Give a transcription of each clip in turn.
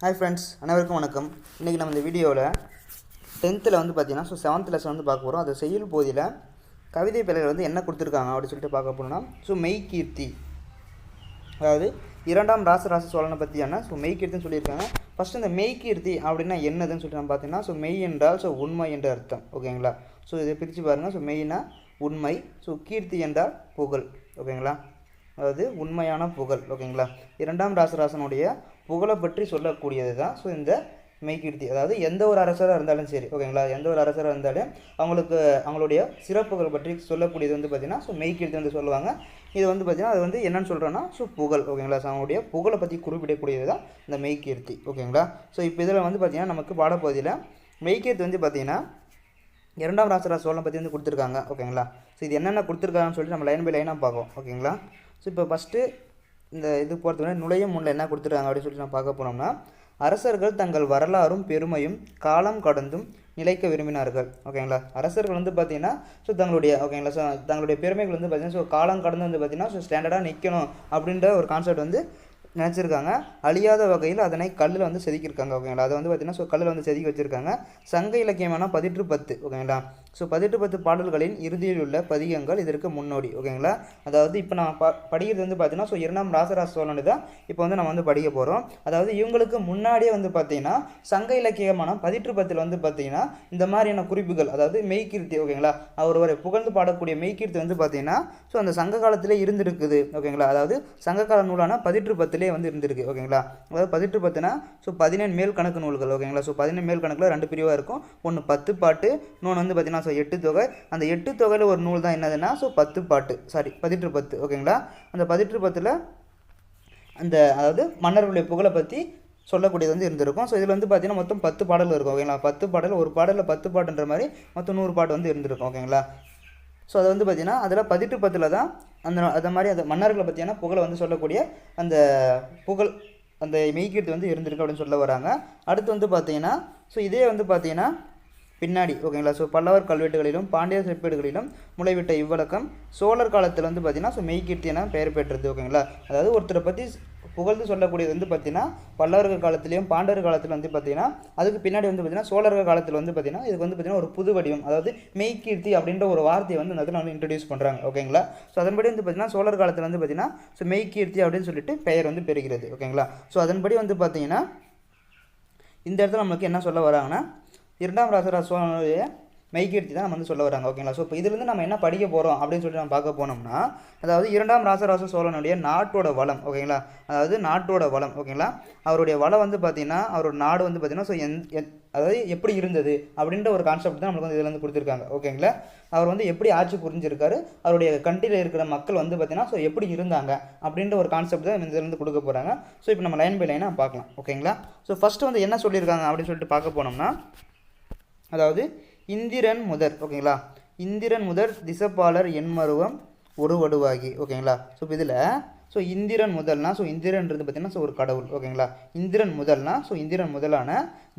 Hi friends அனைவருக்கும் வணக்கம். இன்றைக்கி நம்ம இந்த வீடியோவில் டென்த்தில் வந்து பார்த்தீங்கன்னா ஸோ செவன்த் லெசன் வந்து பார்க்க போகிறோம் அது செய்யுள் போதியில் கவிதை பிள்ளைகள் வந்து என்ன கொடுத்துருக்காங்க அப்படின்னு சொல்லிட்டு பார்க்க போனோம்னா ஸோ மெய் கீர்த்தி அதாவது இரண்டாம் ராசராச சோழனை பற்றியான ஸோ மெய்கீர்த்தின்னு சொல்லியிருக்காங்க. ஃபஸ்ட்டு இந்த மெய் கீர்த்தி அப்படின்னா என்னதுன்னு சொல்லிட்டு நம்ம பார்த்தீங்கன்னா ஸோ மெய் என்றால் ஸோ உண்மை என்ற அர்த்தம். ஓகேங்களா ஸோ இதை பிரித்து பாருங்கள் ஸோ மெய்னா உண்மை ஸோ கீர்த்தி என்றால் புகழ். ஓகேங்களா அதாவது உண்மையான புகழ். ஓகேங்களா இரண்டாம் ராசராசனுடைய புகழை பற்றி சொல்லக்கூடியது தான் ஸோ இந்த மெய்கீர்த்தி. அதாவது எந்த ஒரு அரசராக இருந்தாலும் சரி ஓகேங்களா எந்த ஒரு அரசராக இருந்தாலும் அவங்களுக்கு அவங்களுடைய சிறப்புகள் பற்றி சொல்லக்கூடியது வந்து பார்த்திங்கன்னா ஸோ மெய்கீர்த்தி வந்து சொல்லுவாங்க. இது வந்து பார்த்திங்கன்னா அது வந்து என்னென்னு சொல்கிறோன்னா ஸோ புகழ் ஓகேங்களா ஸோ அவங்களுடைய புகழை பற்றி குறிப்பிடக்கூடியது தான் இந்த மெய்கீர்த்தி ஓகேங்களா ஸோ இப்போ இதில் வந்து பார்த்திங்கன்னா நமக்கு பாடப்பகுதியில் மெய்கீர்த்தி வந்து பார்த்திங்கன்னா இரண்டாம் ராசராஜ சோழனை பற்றி வந்து கொடுத்துருக்காங்க ஓகேங்களா ஸோ இது என்னென்ன கொடுத்துருக்காங்கன்னு சொல்லிட்டு நம்ம லைன் பை லைனாக பார்ப்போம் ஓகேங்களா ஸோ இப்போ ஃபஸ்ட்டு இந்த இது போகிறதுக்கு முன்னாடி நுழையும் முன்னில் என்ன கொடுத்துருக்காங்க அப்படின்னு சொல்லிட்டு நான் பார்க்க போனோம்னா அரசர்கள் தங்கள் வரலாறும் பெருமையும் காலம் கடந்தும் நிலைக்க விரும்பினார்கள். ஓகேங்களா அரசர்கள் வந்து பார்த்தீங்கன்னா ஸோ தங்களுடைய ஓகேங்களா ஸோ தங்களுடைய பெருமைகள் வந்து பார்த்தீங்கன்னா ஸோ காலம் கடந்து வந்து பார்த்தீங்கன்னா ஸோ ஸ்டாண்டர்டாக நிற்கணும் அப்படின்ற ஒரு கான்செப்ட் வந்து நினச்சிருக்காங்க. அழியாத வகையில் அதனை கல்லில் வந்து செதுக்கியிருக்காங்க. ஓகேங்களா அதை வந்து பார்த்தீங்கன்னா ஸோ கல்லில் வந்து செதுக்கி வச்சுருக்காங்க. சங்க இலக்கியமான பதிற்று பத்து ஓகேங்களா ஸோ பதினெட்டு பத்து பாடல்களின் இறுதியில் உள்ள பதிகங்கள் இதற்கு முன்னோடி ஓகேங்களா அதாவது இப்போ நான் ப படிக்கிறது வந்து பார்த்தீங்கன்னா ஸோ இரண்டாம் ராசராச சோழனு தான் இப்போ வந்து நம்ம வந்து படிக்க போகிறோம் அதாவது இவங்களுக்கு முன்னாடியே வந்து பார்த்தீங்கன்னா சங்க இலக்கியமான பதிற்று பத்தில் வந்து பார்த்தீங்கன்னா இந்த மாதிரியான குறிப்புகள் அதாவது மெய்கீர்த்தி ஓகேங்களா அவர் வரை புகழ்ந்து பாடக்கூடிய மெய்கீர்த்தி வந்து பார்த்தீங்கன்னா ஸோ அந்த சங்க காலத்திலே இருந்திருக்குது ஓகேங்களா அதாவது சங்ககால நூலான பதிற்று பத்திலே வந்து இருந்திருக்கு ஓகேங்களா அதாவது பதிற்று பத்துனா ஸோ பதினேழு மேல் கணக்கு நூல்கள் ஓகேங்களா ஸோ பதினேழு மேல் கணக்கில் ரெண்டு பிரிவாக இருக்கும். ஒன்று பத்து பாட்டு இன்னொன்று வந்து பார்த்தீங்கன்னா ஸோ எட்டு தொகை. அந்த எட்டு தொகையில் ஒரு நூல் தான் என்னதுன்னா ஸோ பத்து பாட்டு. சாரி பதிற்று பத்து. ஓகேங்களா அந்த பதிற்று பத்தில் அந்த அதாவது மன்னர்களுடைய புகழை பற்றி சொல்லக்கூடியது வந்து இருந்திருக்கும். ஸோ இதில் வந்து பார்த்தீங்கன்னா மொத்தம் பத்து பாடல் இருக்கும். ஓகேங்களா பத்து பாடல் ஒரு பாடலில் பத்து பாட்டுன்ற மாதிரி மொத்தம் நூறு பாட்டு வந்து இருந்திருக்கும். ஓகேங்களா ஸோ அதை வந்து பார்த்திங்கன்னா அதில் பதிட்டு பத்தில் தான் அந்த அதை மாதிரி அந்த மன்னர்களை பற்றியான புகழை வந்து சொல்லக்கூடிய அந்த புகழ் அந்த மெய்கீர்த்தி வந்து இருந்திருக்கு அப்படின்னு சொல்ல வராங்க. அடுத்து வந்து பார்த்தீங்கன்னா ஸோ இதே வந்து பார்த்தீங்கன்னா பின்னாடி ஓகேங்களா ஸோ பல்லவர் கல்வெட்டுகளிலும் பாண்டியர் செப்பேடுகளிலும் முளைவிட்ட இவ்வழக்கம் சோழர் காலத்தில் வந்து பார்த்தீங்கன்னா ஸோ மெய்கீர்த்தி என பெயர் பெற்றது ஓகேங்களா அதாவது ஒருத்தரை பற்றி புகழ்ந்து சொல்லக்கூடியது வந்து பார்த்தீங்கன்னா பல்லவர்கள் காலத்துலேயும் பாண்டவர் காலத்தில் வந்து பார்த்தீங்கன்னா அதுக்கு பின்னாடி வந்து பார்த்தீங்கன்னா சோழர்கள் காலத்தில் வந்து பார்த்தீங்கன்னா இதுக்கு வந்து பார்த்தீங்கன்னா ஒரு புது வடிவம் அதாவது மெய்கீர்த்தி அப்படின்ற ஒரு வார்த்தையை வந்து அந்த இடத்துல வந்து இன்ட்ரடியூஸ் பண்ணுறாங்க ஓகேங்களா ஸோ அதன்படி வந்து பார்த்தீங்கன்னா சோழர் காலத்தில் வந்து பார்த்தீங்கன்னா ஸோ மெய்கீர்த்தி அப்படின்னு சொல்லிட்டு பெயர் வந்து பெறுகிறது ஓகேங்களா ஸோ அதன்படி வந்து பார்த்தீங்கன்னா இந்த இடத்துல நம்மளுக்கு என்ன சொல்ல வராங்கன்னா இரண்டாம் ராசராஜ சோழனுடைய மெய்கீர்த்தி தான் நம்ம வந்து சொல்ல வராங்க ஓகேங்களா ஸோ இப்போ இதுலேருந்து நம்ம என்ன படிக்க போகிறோம் அப்படின்னு சொல்லிட்டு நம்ம பார்க்க போனோம்னா அதாவது இரண்டாம் ராசராச சோழனுடைய நாட்டோட வளம் ஓகேங்களா அதாவது நாட்டோட வளம் ஓகேங்களா அவருடைய வளம் வந்து பார்த்தீங்கன்னா அவரோட நாடு வந்து பார்த்தீங்கன்னா ஸோ எந் எந் அதாவது எப்படி இருந்தது அப்படின்ற ஒரு கான்செப்ட் தான் நம்மளுக்கு வந்து இதில் வந்து கொடுத்துருக்காங்க ஓகேங்களா அவர் வந்து எப்படி ஆட்சி புரிஞ்சிருக்காரு அவருடைய கண்ட்ரியில் இருக்கிற மக்கள் வந்து பார்த்தீங்கன்னா ஸோ எப்படி இருந்தாங்க அப்படின்ற ஒரு கான்செப்ட் தான் இதில் கொடுக்க போகிறாங்க ஸோ இப்போ நம்ம லைன் பை லைனாக பார்க்கலாம் ஓகேங்களா ஸோ ஃபஸ்ட்டு வந்து என்ன சொல்லியிருக்காங்க அப்படின்னு சொல்லிட்டு பார்க்க போனோம்னா அதாவது இந்திரன் முதற் ஓகேங்களா? இந்திரன் முதற் திசப்பாளர் எண்மருவம் ஒரு வடுவாகி ஓகேங்களா? ஸோ இப்போ இதில் ஸோ இந்திரன் முதல்னா ஸோ இந்திரன்றது பார்த்தீங்கன்னா ஸோ ஒரு கடவுள் ஓகேங்களா? இந்திரன் முதல்னா ஸோ இந்திரன் முதலான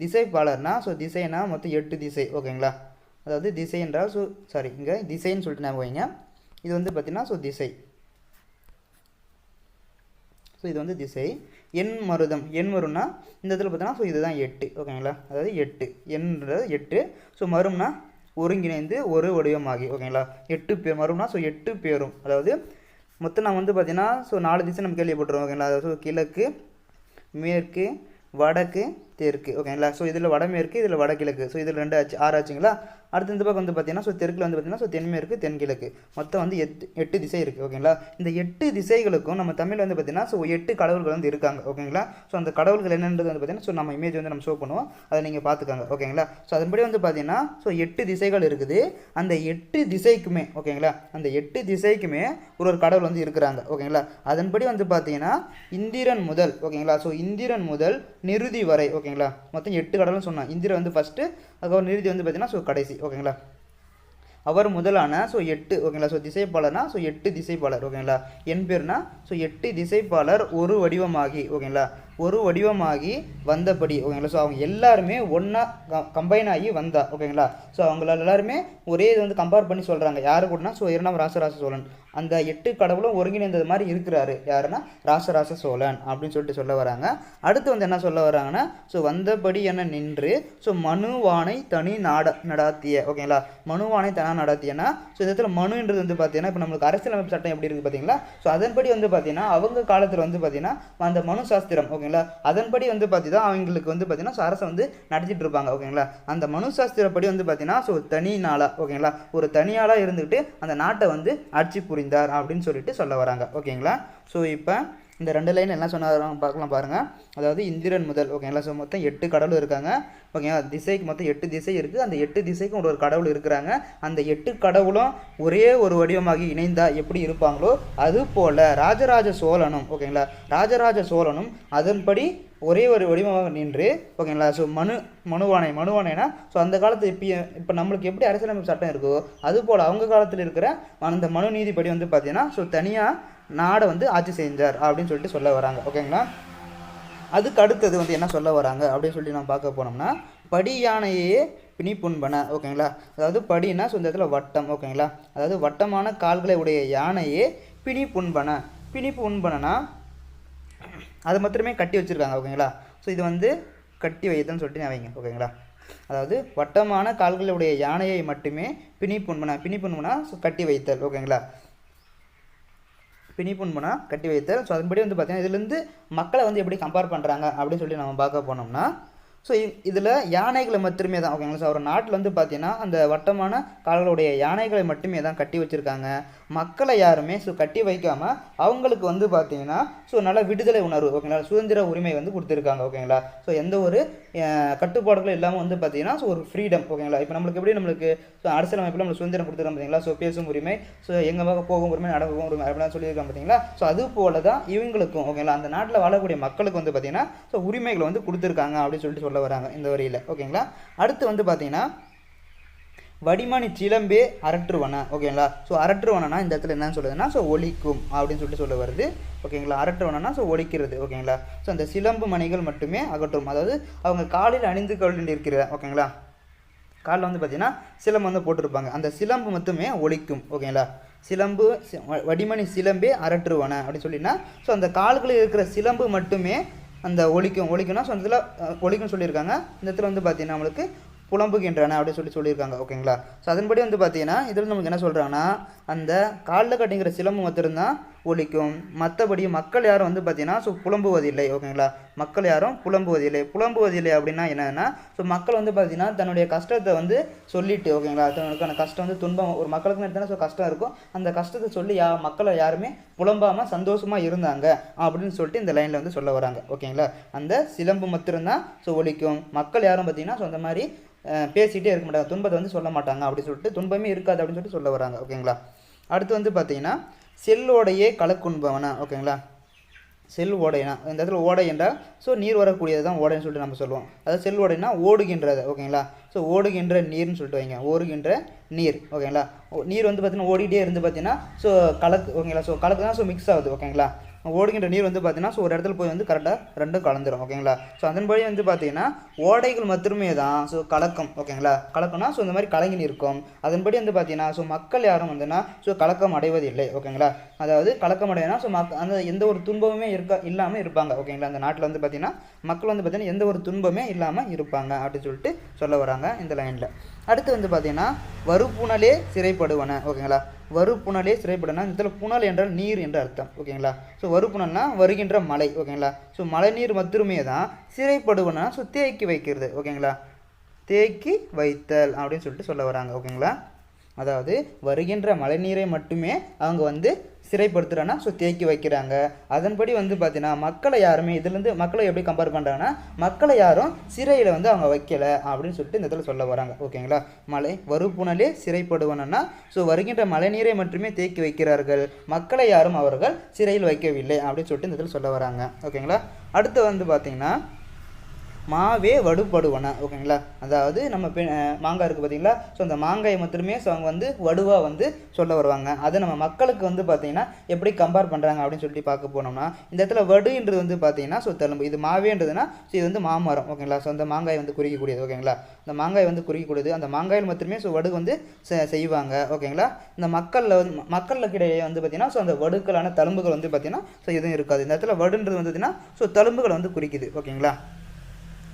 திசைப்பாளர்னா ஸோ திசைனா மொத்தம் எட்டு திசை ஓகேங்களா? அதாவது திசை என்றால் ஸோ சாரி இங்கே திசைன்னு சொல்லிட்டு ஞாபகம் வைங்க. இது வந்து பார்த்திங்கன்னா ஸோ திசை. ஸோ இது வந்து திசை. எண் மருதம். எண் மரும்னா இந்த இடத்துல பார்த்தோன்னா ஸோ இதுதான் எட்டு. ஓகேங்களா அதாவது எட்டு. எண்ன்றது எட்டு. ஸோ மரும்னா ஒருங்கிணைந்து ஒரு வடிவமாகி. ஓகேங்களா எட்டு பேர் மரும்னா ஸோ எட்டு பேரும். அதாவது மொத்தம் நான் வந்து பார்த்தீங்கன்னா ஸோ நாலு திசை நம்ம கேள்விப்பட்டுருவோம் ஓகேங்களா அதாவது ஸோ கிழக்கு மேற்கு வடக்கு தெற்கு ஓகேங்களா ஸோ இதில் வடமேற்கு இதில் வடகிழக்கு ஸோ இதில் ரெண்டு ஆச்சு ஆறு ஆச்சுங்களா? அடுத்து இந்த பக்கம் வந்து பார்த்தீங்கன்னா ஸோ தெற்கில் வந்து பார்த்தீங்கன்னா ஸோ தென்மேற்கு தென்கிழக்கு மொத்தம் வந்து எட்டு எட்டு திசை இருக்குது ஓகேங்களா இந்த எட்டு திசைகளுக்கும் நம்ம தமிழ் வந்து பார்த்தீங்கன்னா ஸோ எட்டு கடவுள்கள் வந்து இருக்காங்க ஓகேங்களா ஸோ அந்த கடவுள்கள் என்னன்றது வந்து பார்த்தீங்கன்னா ஸோ நம்ம இமேஜ் வந்து நம்ம ஷோ பண்ணுவோம். அதை நீங்கள் பார்த்துக்காங்க ஓகேங்களா ஸோ அதன்படி வந்து பார்த்தீங்கன்னா ஸோ எட்டு திசைகள் இருக்குது. அந்த எட்டு திசைக்குமே ஓகேங்களா அந்த எட்டு திசைக்குமே ஒரு ஒரு கடவுள் வந்து இருக்கிறாங்க ஓகேங்களா அதன்படி வந்து பார்த்தீங்கன்னா இந்திரன் முதல் ஓகேங்களா ஸோ இந்திரன் முதல் நிருதி வரை ஓகே ஓகேங்களா? மொத்தம் எட்டு கடவுள்னு சொன்னான். இந்திரா வந்து ஃபஸ்ட்டு அதுக்கப்புறம் நிருதி வந்து பார்த்தீங்கன்னா ஸோ கடைசி ஓகேங்களா? அவர் முதலான ஸோ எட்டு ஓகேங்களா? ஸோ திசைப்பாளர்னா ஸோ எட்டு திசைப்பாளர் ஓகேங்களா? என் பேர்னா ஸோ எட்டு திசைப்பாளர் ஒரு வடிவமாகி ஓகேங்களா? ஒரு வடிவமாகி வந்தபடி ஓகேங்களா? ஸோ அவங்க எல்லாருமே ஒன்றா கம்பைன் ஆகி வந்தா ஓகேங்களா? ஸோ அவங்களால் எல்லாருமே ஒரே இது வந்து கம்பேர் பண்ணி சொல்கிறாங்க யார் கூடனா ஸோ இரண்டாம் ராசராச சோழன். அந்த எட்டு கடவுளும் ஒருங்கிணைந்தது மாதிரி இருக்கிறாரு. யாருன்னா ராசராச சோழன் அப்படின்னு சொல்லிட்டு சொல்ல வராங்க. அடுத்து வந்து என்ன சொல்ல வராங்கன்னா ஸோ வந்தபடி என நின்று ஸோ மனுவானை தனி நாட நடாத்திய ஓகேங்களா? மனுவானை தனா நடாத்தியன்னா ஸோ இந்த இடத்துல மனுன்றது வந்து பார்த்தீங்கன்னா இப்போ நம்மளுக்கு அரசியலமைப்பு சட்டம் எப்படி இருக்குது பார்த்தீங்களா ஸோ அதன்படி வந்து பார்த்தீங்கன்னா அவங்க காலத்தில் வந்து பார்த்தீங்கன்னா அந்த மனு சாஸ்திரம் ஓகே ஓகேங்களா? அதன்படி வந்து பார்த்தீங்கன்னா அவங்களுக்கு வந்து பார்த்தீங்கன்னா அரசை வந்து நடத்திட்டு இருப்பாங்க ஓகேங்களா? அந்த மனு சாஸ்திரப்படி வந்து பார்த்தீங்கன்னா ஸோ தனி நாளா ஓகேங்களா? ஒரு தனியாளாக இருந்துக்கிட்டு அந்த நாட்டை வந்து ஆட்சி புரிந்தார் அப்படின்னு சொல்லிட்டு சொல்ல வராங்க ஓகேங்களா? ஸோ இப்போ இந்த ரெண்டு லைன் என்ன சொன்னாங்க பார்க்கலாம் பாருங்கள் அதாவது இந்திரன் முதல் ஓகேங்களா ஸோ மொத்தம் எட்டு கடவுள் இருக்காங்க. ஓகேங்களா திசைக்கு மொத்தம் எட்டு திசை இருக்குது அந்த எட்டு திசைக்கும் ஒரு கடவுள் இருக்கிறாங்க. அந்த எட்டு கடவுளும் ஒரே ஒரு வடிவமாகி இணைந்தால் எப்படி இருப்பாங்களோ அது போல் ராஜராஜ சோழனும் ஓகேங்களா ராஜராஜ சோழனும் அதன்படி ஒரே ஒரு வடிவமாக நின்று ஓகேங்களா ஸோ மனு மனுவானை மனுவானைனா ஸோ அந்த காலத்து இப்போ இப்போ நம்மளுக்கு எப்படி அரசியலமைப்பு சட்டம் இருக்கோ அது போல் அவங்க காலத்தில் இருக்கிற அந்த மனு நீதிப்படி வந்து பார்த்தீங்கன்னா ஸோ தனியாக நாடை வந்து ஆட்சி செஞ்சார் அப்படின்னு சொல்லிட்டு சொல்ல வராங்க. ஓகேங்களா? அதுக்கு அடுத்தது வந்து என்ன சொல்ல வராங்க அப்படின்னு சொல்லி நம்ம பார்க்க போனோம்னா படி யானையே பிணி ஓகேங்களா? அதாவது படினா ஸோ இந்த இடத்துல வட்டம். ஓகேங்களா? அதாவது வட்டமான கால்களை உடைய யானையே பிணி பிணிப்பு உண்பனா அது மாத்திரமே கட்டி வச்சுருக்காங்க. ஓகேங்களா? ஸோ இது வந்து கட்டி வைத்தன்னு சொல்லிட்டு நான் வைங்க. ஓகேங்களா? அதாவது வட்டமான கால்களுடைய யானையை மட்டுமே பிணிப்புண்பன. பிணிப்புண்பனா ஸோ கட்டி வைத்தல். ஓகேங்களா? பிணி புண்பனா கட்டி வைத்தல். ஸோ அதன்படி வந்து பார்த்தீங்கன்னா இதுலேருந்து மக்களை வந்து எப்படி கம்பேர் பண்ணுறாங்க அப்படின்னு சொல்லி நம்ம பார்க்க போனோம்னா ஸோ இதில் யானைகளை மட்டுமே தான். ஓகேங்களா? ஸோ ஒரு நாட்டில் வந்து பார்த்தீங்கன்னா அந்த வட்டமான கால்களுடைய யானைகளை மட்டுமே தான் கட்டி வச்சுருக்காங்க. மக்களை யாருமே ஸோ கட்டி வைக்காமல் அவங்களுக்கு வந்து பார்த்தீங்கன்னா ஸோ நல்ல விடுதலை உணர்வு ஓகேங்களா சுதந்திர உரிமை வந்து கொடுத்துருக்காங்க ஓகேங்களா ஸோ எந்த ஒரு கட்டுப்பாடுகளும் இல்லாமல் வந்து பார்த்தீங்கன்னா ஸோ ஒரு ஃப்ரீடம் ஓகேங்களா இப்போ நம்மளுக்கு எப்படி நம்மளுக்கு ஸோ அரசியலமைப்பில் நம்மளுக்கு சுதந்திரம் கொடுத்துருக்காங்க பார்த்தீங்களா ஸோ பேசும் உரிமை ஸோ எங்கள் பக்கம் போகும் உரிமை நடக்கும் உரிமை அப்படிலாம் சொல்லியிருக்காங்க பார்த்தீங்களா ஸோ அது போல தான் இவங்களுக்கும் ஓகேங்களா அந்த நாட்டில் வாழக்கூடிய மக்களுக்கு வந்து பார்த்தீங்கன்னா ஸோ உரிமைகளை வந்து கொடுத்துருக்காங்க அப்படின்னு சொல்லிட்டு சொல்ல வராங்க இந்த வரியில் ஓகேங்களா அடுத்து வந்து பார்த்தீங்கன்னா வடிமணி சிலம்பே அரற்றுவன ஓகேங்களா? ஸோ அரற்றுவனா இந்த இடத்துல என்ன சொல்லுதுன்னா ஸோ ஒலிக்கும் அப்படின்னு சொல்லிட்டு சொல்ல வருது. ஓகேங்களா? அரற்றுவனா ஸோ ஒலிக்கிறது ஓகேங்களா? ஸோ அந்த சிலம்பு மணிகள் மட்டுமே அகற்றும். அதாவது அவங்க காலில் அணிந்து கொண்டிருக்கிற ஓகேங்களா? காலில் வந்து பார்த்தீங்கன்னா சிலம்பு வந்து போட்டிருப்பாங்க. அந்த சிலம்பு மட்டுமே ஒழிக்கும் ஓகேங்களா? சிலம்பு வடிமணி சிலம்பே அரற்றுவன அப்படின்னு சொல்லினா ஸோ அந்த கால்களில் இருக்கிற சிலம்பு மட்டுமே அந்த ஒலிக்கும். ஒலிக்கும்னா ஸோ அந்த இதில் ஒழிக்கும்னு சொல்லியிருக்காங்க. இந்த இடத்துல வந்து பார்த்தீங்கன்னா நம்மளுக்கு புலம்புகின்றன அப்படின்னு சொல்லி சொல்லியிருக்காங்க ஓகேங்களா? ஸோ அதன்படி வந்து பார்த்தீங்கன்னா இதில் நமக்கு என்ன சொல்கிறாங்கன்னா அந்த காலில் கட்டிங்கிற சிலம்பு மட்டும்தான் ஒழிக்கும். மற்றபடி மக்கள் யாரும் வந்து பார்த்திங்கன்னா ஸோ புலம்புவதில்லை ஓகேங்களா மக்கள் யாரும் புலம்புவதில்லை. புலம்புவதில்லை அப்படின்னா என்னென்னா ஸோ மக்கள் வந்து பார்த்திங்கன்னா தன்னுடைய கஷ்டத்தை வந்து சொல்லிட்டு ஓகேங்களா தன்னுக்கான கஷ்டம் வந்து துன்பம் ஒரு மக்களுக்கு எடுத்தாலும் ஸோ கஷ்டம் இருக்கும். அந்த கஷ்டத்தை சொல்லி யா மக்களை யாருமே புலம்பாமல் சந்தோஷமாக இருந்தாங்க அப்படின்னு சொல்லிட்டு இந்த லைனில் வந்து சொல்ல வராங்க ஓகேங்களா அந்த சிலம்பு மத்திரம்தான் ஸோ ஒழிக்கும். மக்கள் யாரும் பார்த்தீங்கன்னா ஸோ அந்த மாதிரி பேசிகிட்டே இருக்க மாட்டாங்க. துன்பத்தை வந்து சொல்ல மாட்டாங்க அப்படின்னு சொல்லிட்டு துன்பமே இருக்காது அப்படின்னு சொல்லிட்டு சொல்ல வராங்க ஓகேங்களா அடுத்து வந்து பார்த்தீங்கன்னா செல்லோடையே கலக்குண்பவனா? ஓகேங்களா? செல் ஓடைனா இந்த இடத்துல ஓடை என்றால் ஸோ நீர் வரக்கூடியது தான் ஓடைன்னு சொல்லிட்டு நம்ம சொல்லுவோம். அதாவது செல் ஓடைனா ஓடுகின்றது ஓகேங்களா? ஸோ ஓடுகின்ற நீர்னு சொல்லிட்டு வைங்க. ஓடுகின்ற நீர் ஓகேங்களா? ஓ- நீர் வந்து பார்த்திங்கன்னா ஓடிட்டே இருந்து பார்த்தீங்கன்னா ஸோ கலக்கு ஓகேங்களா? ஸோ கலக்கு தான் ஸோ மிக்ஸ் ஆகுது ஓகேங்களா? ஓடுகின்ற நீர் வந்து பார்த்தீங்கன்னா ஸோ ஒரு இடத்துல போய் வந்து கரெக்டாக ரெண்டும் கலந்துரும் ஓகேங்களா ஸோ அதன்படி வந்து பார்த்தீங்கன்னா ஓடைகள் மட்டுமே தான் ஸோ கலக்கம் ஓகேங்களா கலக்கம்னா ஸோ இந்த மாதிரி கலங்கி நிற்கும். அதன்படி வந்து பார்த்தீங்கன்னா ஸோ மக்கள் யாரும் வந்துன்னா ஸோ கலக்கம் அடைவதில்லை ஓகேங்களா அதாவது கலக்கம் அடைவதுனா ஸோ மக் அந்த எந்த ஒரு துன்பமுமே இருக்க இல்லாமல் இருப்பாங்க ஓகேங்களா அந்த நாட்டில் வந்து பார்த்தீங்கன்னா மக்கள் வந்து பார்த்தீங்கன்னா எந்த ஒரு துன்பமே இல்லாமல் இருப்பாங்க அப்படின்னு சொல்லிட்டு சொல்ல வராங்க இந்த லைனில் அடுத்து வந்து பார்த்தீங்கன்னா வறுப்புணலே சிறைப்படுவன ஓகேங்களா வறுப்புணலே சிறைப்படுனா இந்த இடத்துல புனல் என்றால் நீர் என்று அர்த்தம் ஓகேங்களா? ஸோ வறுப்புணல்னா வருகின்ற மழை ஓகேங்களா? ஸோ மழை நீர் மட்டுமே தான் சிறைப்படுவனா ஸோ தேக்கி வைக்கிறது ஓகேங்களா? தேக்கி வைத்தல் அப்படின்னு சொல்லிட்டு சொல்ல வராங்க ஓகேங்களா? அதாவது வருகின்ற மழை நீரை மட்டுமே அவங்க வந்து சிறைப்படுத்துகிறேன்னா ஸோ தேக்கி வைக்கிறாங்க. அதன்படி வந்து பார்த்தீங்கன்னா மக்களை யாருமே இதுலேருந்து மக்களை எப்படி கம்பேர் பண்ணுறாங்கன்னா மக்களை யாரும் சிறையில் வந்து அவங்க வைக்கல அப்படின்னு சொல்லிட்டு இந்த இடத்துல சொல்ல வராங்க. ஓகேங்களா மழை வறுப்புணலே சிறைப்படுவனா ஸோ வருகின்ற மழை நீரை மட்டுமே தேக்கி வைக்கிறார்கள். மக்களை யாரும் அவர்கள் சிறையில் வைக்கவில்லை அப்படின்னு சொல்லிட்டு இந்த இடத்துல சொல்ல வராங்க. ஓகேங்களா அடுத்து வந்து பார்த்திங்கன்னா மாவே வடுபடுவன ஓகேங்களா? அதாவது நம்ம பெ- மாங்காய் இருக்குது பார்த்தீங்களா ஸோ அந்த மாங்காயை மட்டுமே ஸோ அவங்க வந்து வடுவாக வந்து சொல்ல வருவாங்க. அதை நம்ம மக்களுக்கு வந்து பார்த்தீங்கன்னா எப்படி கம்பேர் பண்ணுறாங்க அப்படின்னு சொல்லிட்டு பார்க்க போனோம்னா இந்த இடத்துல வடுன்றது வந்து பார்த்தீங்கன்னா ஸோ தெலும்பு. இது மாவேன்றதுன்னா ஸோ இது வந்து மாமரம் ஓகேங்களா? ஸோ அந்த மாங்காய் வந்து குறிக்கக்கூடியது ஓகேங்களா? அந்த மாங்காய் வந்து குறிக்கக்கூடியது அந்த மாங்காயில் மட்டுமே ஸோ வடு வந்து செ- செய்வாங்க ஓகேங்களா? இந்த மக்களில் வந்து மக்களுக்கு இடையே வந்து பார்த்தீங்கன்னா ஸோ அந்த வடுக்களான தழும்புகள் வந்து பார்த்தீங்கன்னா ஸோ எதுவும் இருக்காது. இந்த இடத்துல வடுன்றது வந்து பார்த்தீங்கன்னா ஸோ தழும்புகள் வந்து குறிக்குது ஓகேங்களா?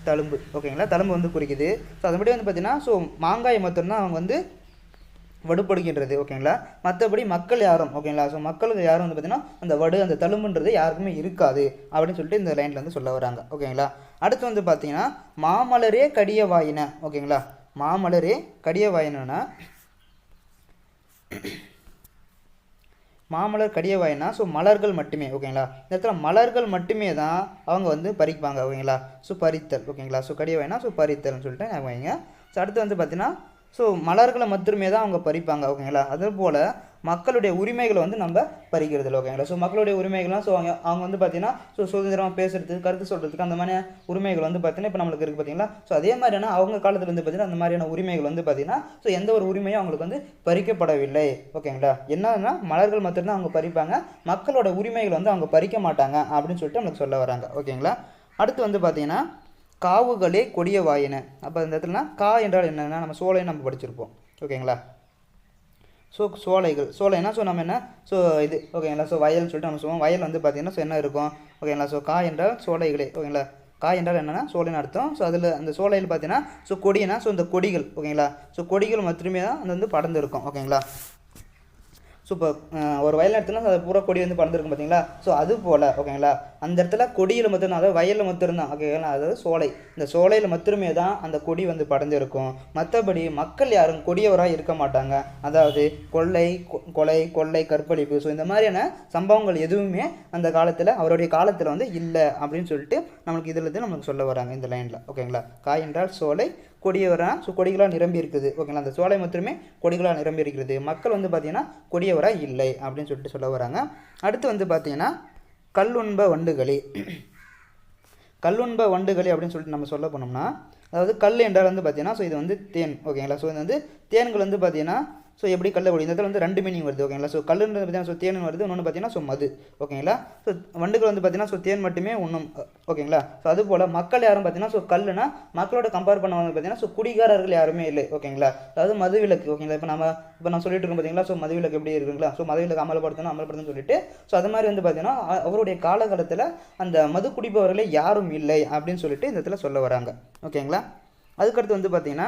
தழும்பு. ஓகேங்களா தழும்பு வந்து குறிக்குது. ஸோ அதுபடி வந்து பார்த்தீங்கன்னா ஸோ மாங்காய் மட்டும்தான் அவங்க வந்து வடுபடுகின்றது ஓகேங்களா மற்றபடி மக்கள் யாரும் ஓகேங்களா ஸோ மக்களுக்கு யாரும் வந்து பார்த்தீங்கன்னா அந்த வடு அந்த தழும்புன்றது யாருக்குமே இருக்காது அப்படின்னு சொல்லிட்டு இந்த லைனில் வந்து சொல்ல வராங்க ஓகேங்களா அடுத்து வந்து பார்த்தீங்கன்னா மாமலரே கடிய வாயின ஓகேங்களா மாமலரே கடிய வாயினா மாமலர் கடியவாயினா ஸோ மலர்கள் மட்டுமே ஓகேங்களா இந்த இடத்துல மலர்கள் மட்டுமே தான் அவங்க வந்து பறிப்பாங்க ஓகேங்களா ஸோ பறித்தல் ஓகேங்களா ஸோ கடியவாயினா ஸோ பறித்தல்னு சொல்லிட்டு ஞாபகம் வைங்க ஸோ அடுத்து வந்து பார்த்தீங்கன்னா ஸோ மலர்களை மட்டுமே தான் அவங்க பறிப்பாங்க ஓகேங்களா அதே போல் மக்களுடைய உரிமைகளை வந்து நம்ம பறிக்கிறது இல்லை ஓகேங்களா ஸோ மக்களுடைய உரிமைகள்லாம் ஸோ அவங்க அவங்க வந்து பார்த்தீங்கன்னா ஸோ சுதந்திரமாக பேசுறதுக்கு கருத்து சொல்கிறதுக்கு அந்த மாதிரியான உரிமைகள் வந்து பார்த்தீங்கன்னா இப்போ நம்மளுக்கு இருக்குது பார்த்தீங்களா ஸோ அதே மாதிரியான அவங்க காலத்தில் வந்து பார்த்தீங்கன்னா அந்த மாதிரியான உரிமைகள் வந்து பார்த்தீங்கன்னா ஸோ எந்த ஒரு உரிமையும் அவங்களுக்கு வந்து பறிக்கப்படவில்லை ஓகேங்களா என்னன்னா மலர்கள் மட்டும்தான் அவங்க பறிப்பாங்க மக்களோட உரிமைகள் வந்து அவங்க பறிக்க மாட்டாங்க அப்படின்னு சொல்லிட்டு நம்மளுக்கு சொல்ல வராங்க ஓகேங்களா அடுத்து வந்து பார்த்தீங்கன்னா காவுகளே கொடிய வாயின. அப்போ இந்த இடத்துலனா கா என்றால் என்னென்னா நம்ம சோலைன்னு நம்ம படிச்சிருப்போம். ஓகேங்களா? ஸோ சோலைகள் சோலைனா ஸோ நம்ம என்ன? ஸோ இது ஓகேங்களா? ஸோ வயல்னு சொல்லிட்டு நம்ம சொல்லுவோம். வயல் வந்து பார்த்தீங்கன்னா ஸோ என்ன இருக்கும்? ஓகேங்களா? ஸோ கா என்றால் சோலைகளே ஓகேங்களா? கா என்றால் என்னென்னா சோலைன்னு அர்த்தம். ஸோ அதில் அந்த சோலையில் பார்த்தீங்கன்னா ஸோ கொடினா ஸோ இந்த கொடிகள் ஓகேங்களா? ஸோ கொடிகள் மட்டுமே தான் அது வந்து படர்ந்து இருக்கும் ஓகேங்களா? ஸோ இப்போ ஒரு வயல் இடத்துல அது பூரா கொடி வந்து பறந்துருக்கும் பார்த்தீங்களா ஸோ அது போல் ஓகேங்களா? அந்த இடத்துல கொடியில் மட்டும் அதாவது வயலில் மட்டும் தான் ஓகேங்களா? அதாவது சோலை. இந்த சோலையில் மட்டுமே தான் அந்த கொடி வந்து பறந்துருக்கும் மற்றபடி மக்கள் யாரும் கொடியவராக இருக்க மாட்டாங்க. அதாவது கொள்ளை கொ- கொலை கொள்ளை கற்பழிப்பு. ஸோ இந்த மாதிரியான சம்பவங்கள் எதுவுமே அந்த காலத்தில் அவருடைய காலத்தில் வந்து இல்லை அப்படின்னு சொல்லிட்டு நம்மளுக்கு இதில் இருந்து நமக்கு சொல்ல வராங்க இந்த லைனில். ஓகேங்களா? காய் என்றால் சோலை கொடியவராக ஸோ கொடிகளாக நிரம்பி இருக்குது. ஓகேங்களா அந்த சோலை மட்டுமே கொடிகளாக நிரம்பி இருக்கிறது மக்கள் வந்து பார்த்தீங்கன்னா கொடியவராக இல்லை அப்படின்னு சொல்லிட்டு சொல்ல வராங்க. அடுத்து வந்து பார்த்தீங்கன்னா கல்லுண்ப வண்டுகளி. கல்லுண்ப வண்டுகளி அப்படின்னு சொல்லிட்டு நம்ம சொல்ல போனோம்னா அதாவது கல் என்றால் வந்து பார்த்தீங்கன்னா ஸோ இது வந்து தேன். ஓகேங்களா ஸோ இது வந்து தேன்கள் வந்து பார்த்தீங்கன்னா ஸோ எப்படி கல்ல இந்த இடத்துல வந்து ரெண்டு மீனிங் வருது ஓகேங்களா ஸோ கல்லுன்றது பார்த்தீங்கன்னா ஸோ தேன் வருது இன்னொன்று பார்த்தீங்கன்னா ஸோ மது ஓகேங்களா ஸோ வண்டுகள் வந்து பார்த்தீங்கன்னா ஸோ தேன் மட்டுமே உண்ணும் ஓகேங்களா ஸோ அது போல் மக்கள் யாரும் பார்த்தீங்கன்னா ஸோ கல்லுனா மக்களோட கம்பேர் பண்ண வந்து பார்த்தீங்கன்னா ஸோ குடிகாரர்கள் யாருமே இல்லை ஓகேங்களா அதாவது மது விலக்கு ஓகேங்களா இப்போ நம்ம இப்போ நான் சொல்லிட்டு இருக்கோம் பார்த்தீங்களா? ஸோ மதுவிலக்கு எப்படி இருக்குங்களா? ஸோ மதுவிலக்கு அமலப்படுத்தணும் அமலப்படுத்தணும்னு சொல்லிட்டு ஸோ அது மாதிரி வந்து பார்த்தீங்கன்னா அவருடைய காலகட்டத்தில் அந்த மது குடிப்பவர்களே யாரும் இல்லை அப்படின்னு சொல்லிட்டு இந்த இடத்துல சொல்ல வராங்க ஓகேங்களா அதுக்கடுத்து வந்து பார்த்தீங்கன்னா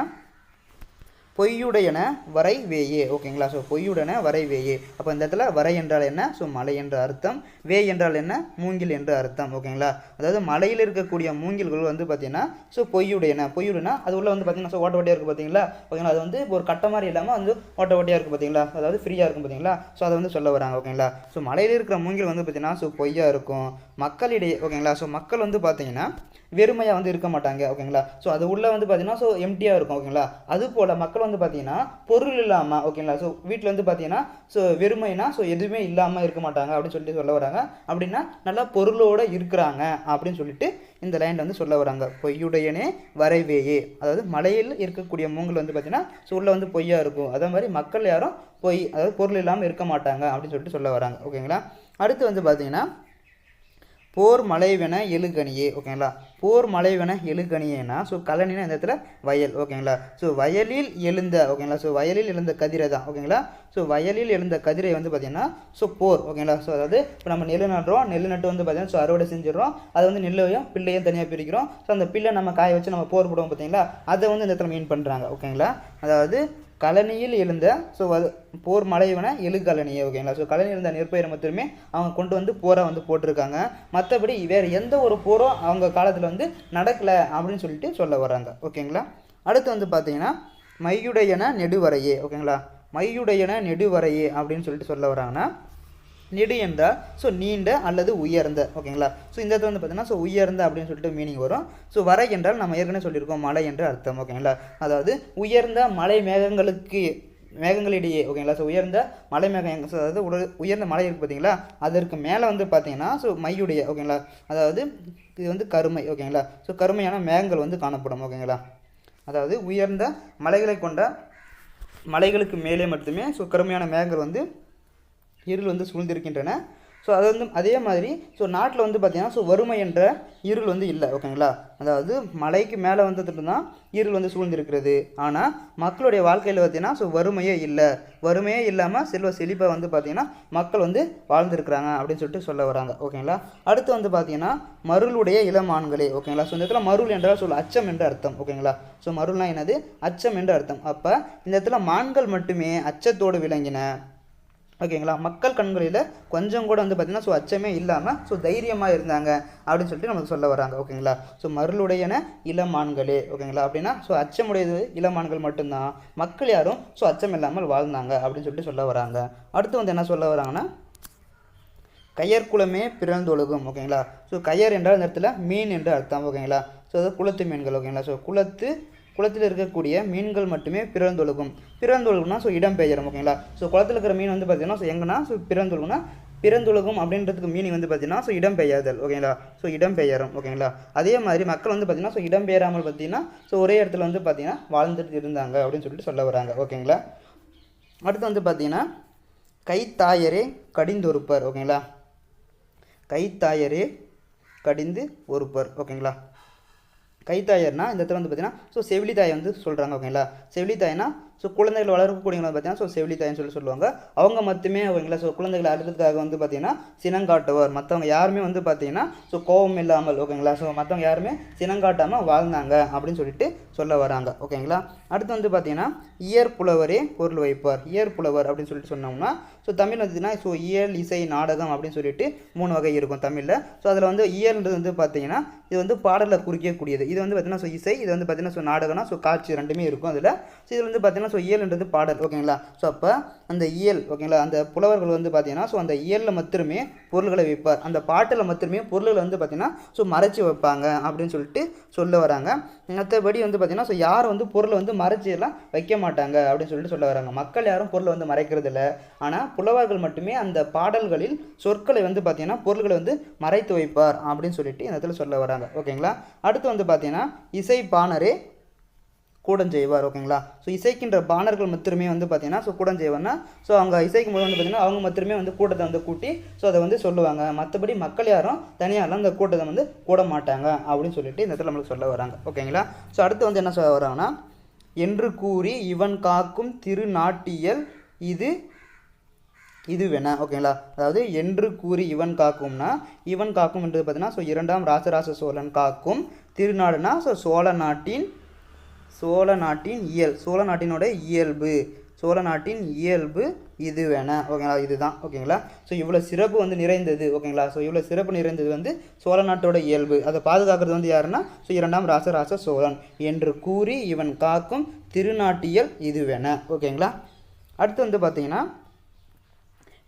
பொய்யுடையன வரை வேயே ஓகேங்களா ஸோ பொய்யுடன வரை வேயே அப்போ இந்த இடத்துல வரை என்றால் என்ன? ஸோ மலை என்ற அர்த்தம். வே என்றால் என்ன? மூங்கில் என்ற அர்த்தம். ஓகேங்களா அதாவது மலையில் இருக்கக்கூடிய மூங்கில்கள் வந்து பார்த்தீங்கன்னா ஸோ பொய்யுடையன. பொய்யுடனா அது உள்ள வந்து பார்த்தீங்கன்னா ஸோ ஓட்ட ஓட்டையாக இருக்குது பார்த்தீங்களா ஓகேங்களா அது வந்து ஒரு கட்ட மாதிரி இல்லாமல் வந்து ஓட்ட ஓட்டையாக இருக்குது பார்த்தீங்களா? அதாவது ஃப்ரீயாக இருக்கும் பார்த்தீங்களா? ஸோ அதை வந்து சொல்ல வராங்க. ஓகேங்களா ஸோ மலையில் இருக்கிற மூங்கில் வந்து பார்த்தீங்கன்னா ஸோ பொய்யாக இருக்கும். மக்களிடையே ஓகேங்களா ஸோ மக்கள் வந்து பார்த்தீங்கன்னா வெறுமையாக வந்து இருக்க மாட்டாங்க. ஓகேங்களா ஸோ அது உள்ளே வந்து பார்த்தீங்கன்னா ஸோ எம்டியாக இருக்கும். ஓகேங்களா அது போல் மக்கள் வந்து பார்த்தீங்கன்னா பொருள் இல்லாமல் ஓகேங்களா ஸோ வீட்டில் வந்து பார்த்தீங்கன்னா ஸோ வெறுமைனா ஸோ எதுவுமே இல்லாமல் இருக்க மாட்டாங்க அப்படின்னு சொல்லிட்டு சொல்ல வராங்க. அப்படின்னா நல்லா பொருளோட இருக்கிறாங்க அப்படின்னு சொல்லிட்டு இந்த லைனில் வந்து சொல்ல வராங்க. பொய்யுடையனே வரைவேயே. அதாவது மலையில் இருக்கக்கூடிய மூங்கல் வந்து பார்த்தீங்கன்னா ஸோ உள்ளே வந்து பொய்யா இருக்கும். அதே மாதிரி மக்கள் யாரும் பொய் அதாவது பொருள் இல்லாமல் இருக்க மாட்டாங்க அப்படின்னு சொல்லிட்டு சொல்ல வராங்க. ஓகேங்களா அடுத்து வந்து பார்த்தீங்கன்னா போர் மலைவென எழுகணியே ஓகேங்களா போர் மலைவென எழுகணியேனா? ஸோ கலனினா இந்த இடத்துல? வயல் ஓகேங்களா ஸோ வயலில் எழுந்த ஓகேங்களா ஸோ வயலில் எழுந்த கதிரை தான் ஓகேங்களா ஸோ வயலில் எழுந்த கதிரை வந்து பார்த்தீங்கன்னா ஸோ போர் ஓகேங்களா ஸோ அதாவது இப்போ நம்ம நெல் நடுறோம் நெல் நட்டு வந்து பார்த்தீங்கன்னா ஸோ அறுவடை செஞ்சிடறோம். அதை வந்து நெல்லையும் பிள்ளையும் தனியாக பிரிக்கிறோம். ஸோ அந்த பிள்ளை நம்ம காய வச்சு நம்ம போர் போடுவோம் பார்த்தீங்களா அதை வந்து இந்த இடத்துல மீன் பண்ணுறாங்க ஓகேங்களா அதாவது கலனியில் எழுந்த ஸோ அது போர் மலைவன எழுகலனியே ஓகேங்களா ஸோ கலனியில் இருந்த நெற்பயிரை மட்டுமே அவங்க கொண்டு வந்து போரை வந்து போட்டிருக்காங்க. மற்றபடி வேறு எந்த ஒரு போரும் அவங்க காலத்தில் வந்து நடக்கலை அப்படின்னு சொல்லிட்டு சொல்ல வராங்க ஓகேங்களா அடுத்து வந்து பார்த்தீங்கன்னா மையுடையன நெடுவரையே ஓகேங்களா மையுடையன நெடுவரையே அப்படின்னு சொல்லிட்டு சொல்ல வராங்கன்னா நெடு என்றால் ஸோ நீண்ட அல்லது உயர்ந்த ஓகேங்களா? ஸோ இந்த இடத்துல வந்து பார்த்தீங்கன்னா ஸோ உயர்ந்த அப்படின்னு சொல்லிட்டு மீனிங் வரும். ஸோ வர என்றால் நம்ம ஏற்கனவே சொல்லியிருக்கோம் மலை என்று அர்த்தம் ஓகேங்களா? அதாவது உயர்ந்த மலை மேகங்களுக்கு மேகங்களிடையே ஓகேங்களா? ஸோ உயர்ந்த மலை மேகம் ஸோ அதாவது உடல் உயர்ந்த மலை இருக்குது பார்த்தீங்களா? அதற்கு மேலே வந்து பார்த்தீங்கன்னா ஸோ மையுடைய ஓகேங்களா? அதாவது இது வந்து கருமை ஓகேங்களா? ஸோ கருமையான மேகங்கள் வந்து காணப்படும் ஓகேங்களா? அதாவது உயர்ந்த மலைகளை கொண்ட மலைகளுக்கு மேலே மட்டுமே ஸோ கருமையான மேகங்கள் வந்து இருள் வந்து சூழ்ந்திருக்கின்றன. ஸோ அது வந்து அதே மாதிரி ஸோ நாட்டில் வந்து பார்த்திங்கன்னா ஸோ வறுமை என்ற இருள் வந்து இல்லை ஓகேங்களா அதாவது மலைக்கு மேலே வந்ததுட்டு தான் இருள் வந்து சூழ்ந்திருக்கிறது. ஆனால் மக்களுடைய வாழ்க்கையில் பார்த்திங்கன்னா ஸோ வறுமையே இல்லை. வறுமையே இல்லாமல் செல்வ செழிப்பாக வந்து பார்த்திங்கன்னா மக்கள் வந்து வாழ்ந்துருக்குறாங்க அப்படின்னு சொல்லிட்டு சொல்ல வராங்க ஓகேங்களா அடுத்து வந்து பார்த்திங்கன்னா மருளுடைய இளமான்களே ஓகேங்களா ஸோ இந்த இடத்துல மருள் என்றால் சொல் அச்சம் என்று அர்த்தம் ஓகேங்களா ஸோ மருள்னா என்னது? அச்சம் என்று அர்த்தம். அப்போ இந்த இடத்துல மான்கள் மட்டுமே அச்சத்தோடு விளங்கின. ஓகேங்களா? மக்கள் கண்களில் கொஞ்சம் கூட வந்து பார்த்திங்கன்னா ஸோ அச்சமே இல்லாமல் ஸோ தைரியமாக இருந்தாங்க அப்படின்னு சொல்லிட்டு நமக்கு சொல்ல வராங்க ஓகேங்களா? ஸோ மருளுடையன இளமான்களே ஓகேங்களா? அப்படின்னா ஸோ அச்சமுடையது இளமான்கள் மட்டும்தான். மக்கள் யாரும் ஸோ அச்சம் இல்லாமல் வாழ்ந்தாங்க அப்படின்னு சொல்லிட்டு சொல்ல வராங்க. அடுத்து வந்து என்ன சொல்ல வராங்கன்னா கயற்குளமே பிறந்தொழுகும் ஓகேங்களா? ஸோ கயர் என்றால் அந்த இடத்துல மீன் என்று அர்த்தம் ஓகேங்களா? ஸோ அது குளத்து மீன்கள் ஓகேங்களா? ஸோ குளத்து குளத்தில் இருக்கக்கூடிய மீன்கள் மட்டுமே பிறந்தொழுகும். பிறந்தொழுகும்னா ஸோ இடம்பெயரும் ஓகேங்களா? ஸோ குளத்தில் இருக்கிற மீன் வந்து பார்த்தீங்கன்னா ஸோ எங்கன்னா? ஸோ பிறந்தொழுகுனா பிறந்தொழுகும் அப்படின்றதுக்கு மீனிங் வந்து பார்த்தீங்கன்னா ஸோ இடம்பெயர்தல் ஓகேங்களா? ஸோ இடம்பெயரும் ஓகேங்களா? அதே மாதிரி மக்கள் வந்து பார்த்தீங்கன்னா ஸோ இடம்பெயராமல் பார்த்தீங்கன்னா ஸோ ஒரே இடத்துல வந்து பார்த்தீங்கன்னா வாழ்ந்துட்டு இருந்தாங்க அப்படின்னு சொல்லிட்டு சொல்ல வராங்க ஓகேங்களா? அடுத்து வந்து பார்த்தீங்கன்னா கைத்தாயரே கடிந்தொருப்பர் ஓகேங்களா? கைத்தாயரே கடிந்து ஒருப்பர் ஓகேங்களா? கைத்தாயர்னா இந்த இடத்துல வந்து பார்த்தீங்கன்னா ஸோ செவிலித்தாயை வந்து சொல்கிறாங்க ஓகேங்களா செவிலித்தாய்னா ஸோ குழந்தைகள் வளர்க்கக்கூடியவங்க பார்த்தீங்கன்னா ஸோ செவிலித்தாய்னு சொல்லி சொல்லுவாங்க. அவங்க மட்டுமே ஓகேங்களா ஸோ குழந்தைகளை அழுறதுக்காக வந்து பார்த்தீங்கன்னா சினங்காட்டுவார் மற்றவங்க யாருமே வந்து பார்த்தீங்கன்னா ஸோ கோபம் இல்லாமல் ஓகேங்களா ஸோ மற்றவங்க யாருமே சினங்காட்டாமல் வாழ்ந்தாங்க அப்படின்னு சொல்லிட்டு சொல்ல வராங்க. ஓகேங்களா அடுத்து வந்து பார்த்தீங்கன்னா இயர் புலவரே பொருள் வைப்பார். இயர் புலவர் அப்படின்னு சொல்லிட்டு சொன்னோம்னா ஸோ தமிழ் வந்துச்சுன்னா ஸோ இயல் இசை நாடகம் அப்படின்னு சொல்லிட்டு மூணு வகை இருக்கும் தமிழில். ஸோ அதில் வந்து இயல்ன்றது வந்து பார்த்தீங்கன்னா இது வந்து பாடலை குறிக்கக்கூடியது. இது வந்து பார்த்தீங்கன்னா ஸோ இசை இது வந்து பார்த்தீங்கன்னா ஸோ நாடகம்னா ஸோ காட்சி ரெண்டுமே இருக்கும் அதில். ஸோ இது வந்து பார்த்தீங்கன்னா ஸோ இயல்ன்றது பாடல் ஓகேங்களா ஸோ அப்போ அந்த இயல் ஓகேங்களா அந்த புலவர்கள் வந்து பார்த்தீங்கன்னா ஸோ அந்த இயலில் மட்டுமே பொருள்களை வைப்பார். அந்த பாட்டில் மட்டுமே பொருள்களை வந்து பார்த்தீங்கன்னா ஸோ மறைச்சி வைப்பாங்க அப்படின்னு சொல்லிட்டு சொல்ல வராங்க. மற்றபடி வந்து பார்த்தீங்கன்னா ஸோ யாரும் வந்து பொருளை வந்து மறைச்சி எல்லாம் வைக்க மாட்டாங்க அப்படின்னு சொல்லிட்டு சொல்ல வராங்க. மக்கள் யாரும் பொருளை வந்து மறைக்கிறது இல்லை. ஆனால் புலவர்கள் மட்டுமே அந்த பாடல்களில் சொற்களை வந்து பார்த்தீங்கன்னா பொருள்களை வந்து மறைத்து வைப்பார் அப்படின்னு சொல்லிட்டு இந்த இடத்துல சொல்ல வராங்க. ஓகேங்களா அடுத்து வந்து பார்த்தீங்கன்னா இசை பாணரே கூடஞ்செய்வார் ஓகேங்களா? ஸோ இசைக்கின்ற பாணர்கள் மட்டுமே வந்து பார்த்தீங்கன்னா ஸோ கூடஞ்செய்வார்னா ஸோ அவங்க இசைக்கும் போது வந்து பார்த்தீங்கன்னா அவங்க மட்டுமே வந்து கூட்டத்தை வந்து கூட்டி ஸோ அதை வந்து சொல்லுவாங்க. மற்றபடி மக்கள் யாரும் தனியாரெலாம் அந்த கூட்டத்தை வந்து கூட மாட்டாங்க அப்படின்னு சொல்லிட்டு இந்த இடத்துல நம்மளுக்கு சொல்ல வராங்க. ஓகேங்களா? ஸோ அடுத்து வந்து என்ன சொல்ல வராங்கன்னா என்று கூறி இவன் காக்கும் திருநாட்டியல் இது இதுவென. ஓகேங்களா? அதாவது என்று கூறி இவன் காக்கும்னா இவன் காக்கும் என்றது பார்த்தீங்கன்னா ஸோ இரண்டாம் ராசராச சோழன் காக்கும் திருநாடுனா ஸோ சோழ நாட்டின் சோழ நாட்டின் இயல் சோழ நாட்டினோட இயல்பு சோழ நாட்டின் இயல்பு இதுவென. ஓகேங்களா? இதுதான். ஓகேங்களா? ஸோ இவ்வளோ சிறப்பு வந்து நிறைந்தது. ஓகேங்களா? ஸோ இவ்வளோ சிறப்பு நிறைந்தது வந்து சோழ நாட்டோட இயல்பு. அதை பாதுகாக்கிறது வந்து யாருன்னா? ஸோ இரண்டாம் ராசராச சோழன் என்று கூறி இவன் காக்கும் திருநாட்டியல் இதுவென. ஓகேங்களா? அடுத்து வந்து பார்த்தீங்கன்னா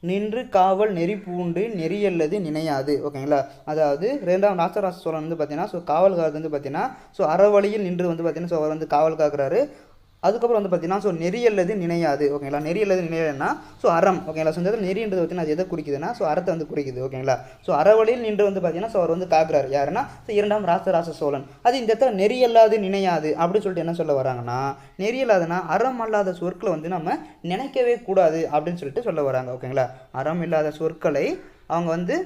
நின்று காவல் நெறி பூண்டு நெறியல்லது நினையாது. ஓகேங்களா? அதாவது ரெண்டாம் ராசராச சோழன் வந்து பார்த்தீங்கன்னா ஸோ காவல்காரர் வந்து பார்த்தீங்கன்னா ஸோ அறவழியில் நின்று வந்து பார்த்தீங்கன்னா ஸோ அவர் வந்து காவல் காக்குறாரு. அதுக்கப்புறம் வந்து பார்த்தீங்கன்னா ஸோ நெறியல்லது நினையாது. ஓகேங்களா? நெறியல்லது நினையாதுன்னா ஸோ அறம். ஓகேங்களா? ஸோ இந்த இடத்துல நெறின்றது பார்த்தீங்கன்னா அது எதை குறிக்குதுன்னா ஸோ அறத்தை வந்து குறிக்குது. ஓகேங்களா? ஸோ அறவழியில் நின்று வந்து பார்த்தீங்கன்னா ஸோ அவர் வந்து காக்குறாரு. யாருன்னா? ஸோ இரண்டாம் ராசராச சோழன். அது இந்த இடத்துல நெறியல்லாது நினையாது அப்படின்னு சொல்லிட்டு என்ன சொல்ல வராங்கன்னா நெறியல்லாதுன்னா அறம் அல்லாத சொற்களை வந்து நம்ம நினைக்கவே கூடாது அப்படின்னு சொல்லிட்டு சொல்ல வராங்க. ஓகேங்களா? அறம் இல்லாத சொற்களை அவங்க வந்து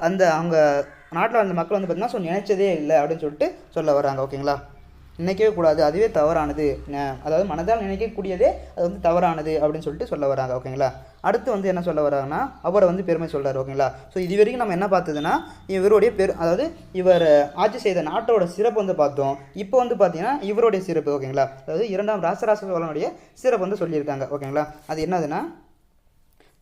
அந்த அவங்க நாட்டில் அந்த மக்கள் வந்து பார்த்தீங்கன்னா ஸோ நினைச்சதே இல்லை அப்படின்னு சொல்லிட்டு சொல்ல வராங்க. ஓகேங்களா? நினைக்கவே கூடாது. அதுவே தவறானது. அதாவது மனதால் நினைக்கக்கூடியதே அது வந்து தவறானது அப்படின்னு சொல்லிட்டு சொல்ல வராங்க. ஓகேங்களா அடுத்து வந்து என்ன சொல்ல வராங்கன்னா அவரை வந்து பெருமை சொல்கிறார் ஓகேங்களா ஸோ இது வரைக்கும் நம்ம என்ன பார்த்ததுன்னா இவருடைய பெரு அதாவது இவர் ஆட்சி செய்த நாட்டோட சிறப்பு வந்து பார்த்தோம். இப்போ வந்து பார்த்தீங்கன்னா இவருடைய சிறப்பு. ஓகேங்களா அதாவது இரண்டாம் ராசராச சோழனுடைய சிறப்பு வந்து சொல்லியிருக்காங்க. ஓகேங்களா அது என்னதுன்னா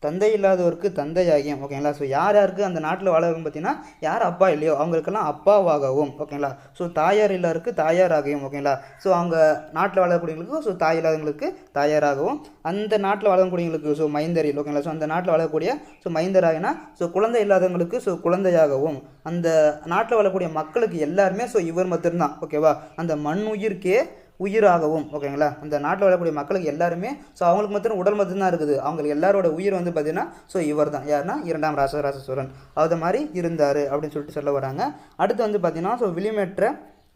தந்தை இல்லாதவருக்கு தந்தையாகியும் ஓகேங்களா ஸோ யார் யாருக்கு அந்த நாட்டில் வாழவும் பார்த்தீங்கன்னா யார் அப்பா இல்லையோ அவங்களுக்கெல்லாம் அப்பாவாகவும் ஓகேங்களா ஸோ தாயார் இல்லாருக்கு தாயாராகவும் ஓகேங்களா ஸோ அவங்க நாட்டில் வாழக்கூடியவங்களுக்கு ஸோ தாய் இல்லாதவங்களுக்கு தாயாராகவும் அந்த நாட்டில் வாழக்கூடியவங்களுக்கு ஸோ மைந்தரில் ஓகேங்களா ஸோ அந்த நாட்டில் வாழக்கூடிய ஸோ மைந்தராகினா ஸோ குழந்தை இல்லாதவங்களுக்கு ஸோ குழந்தையாகவும் அந்த நாட்டில் வாழக்கூடிய மக்களுக்கு எல்லாருமே ஸோ இவர் மட்டும்தான் ஓகேவா அந்த மண் உயிர்க்கே உயிராகவும் ஓகேங்களா? அந்த நாட்டில் வாழக்கூடிய மக்களுக்கு எல்லாருமே ஸோ அவங்களுக்கு மட்டும் உடல் மட்டும்தான் இருக்குது. அவங்களுக்கு எல்லாரோட உயிர் வந்து பார்த்தீங்கன்னா ஸோ இவர் தான் யாருன்னா இரண்டாம் ராசராச சோழன் அது மாதிரி இருந்தார் அப்படின்னு சொல்லிட்டு சொல்ல வராங்க. அடுத்து வந்து பார்த்தீங்கன்னா ஸோ விளிமேற்ற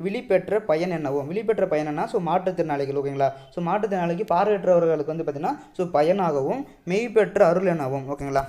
விழிப்பெற்ற பயன் என்னவோ விழிப்பெற்ற பயன் என்ன ஸோ மாற்றுத்திறனாளிகள் ஓகேங்களா? ஸோ மாற்றுத்திறனாளிக்கு பார்வையற்றவர்களுக்கு வந்து பார்த்தீங்கன்னா ஸோ பயனாகவும் மெய்ப்பெற்ற அருள் என்னவும் ஓகேங்களா?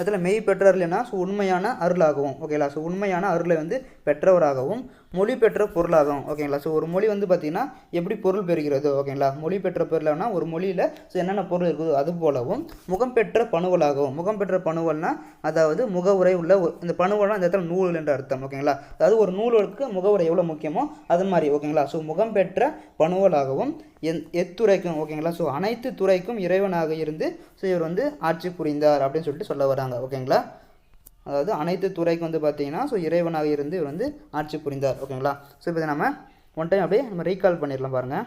அதில் மெய் பெற்றவர்கள்னா ஸோ உண்மையான அருளாகவும் ஓகேங்களா? ஸோ உண்மையான அருளை வந்து பெற்றவராகவும் மொழி பெற்ற பொருளாகும் ஓகேங்களா ஸோ ஒரு மொழி வந்து பார்த்திங்கன்னா எப்படி பொருள் பெறுகிறது ஓகேங்களா மொழி பெற்ற பொருளாகனா ஒரு மொழியில் ஸோ என்னென்ன பொருள் இருக்குதோ அது போலவும் முகம் பெற்ற பணுவலாகவும் முகம் பெற்ற பணுவல்னா அதாவது முகவுரை உள்ள ஒரு- இந்த பணுவல்னா இந்த இடத்துல நூல் என்ற அர்த்தம் ஓகேங்களா அதாவது ஒரு நூலுக்கு முகவுரை எவ்வளோ முக்கியமோ அது மாதிரி ஓகேங்களா ஸோ முகம் பெற்ற பணுவலாகவும் எந் எத்துறைக்கும் ஓகேங்களா ஸோ அனைத்து துறைக்கும் இறைவனாக இருந்து ஸோ இவர் வந்து ஆட்சி புரிந்தார் அப்படின்னு சொல்லிட்டு சொல்ல வராங்க ஓகேங்களா அதாவது அனைத்து துறைக்கும் வந்து பார்த்தீங்கன்னா ஸோ இறைவனாக இருந்து இவர் வந்து ஆட்சி புரிந்தார். ஓகேங்களா ஸோ இப்போ நம்ம ஒன் டைம் அப்படியே நம்ம ரீகால் பண்ணிடலாம் பாருங்கள்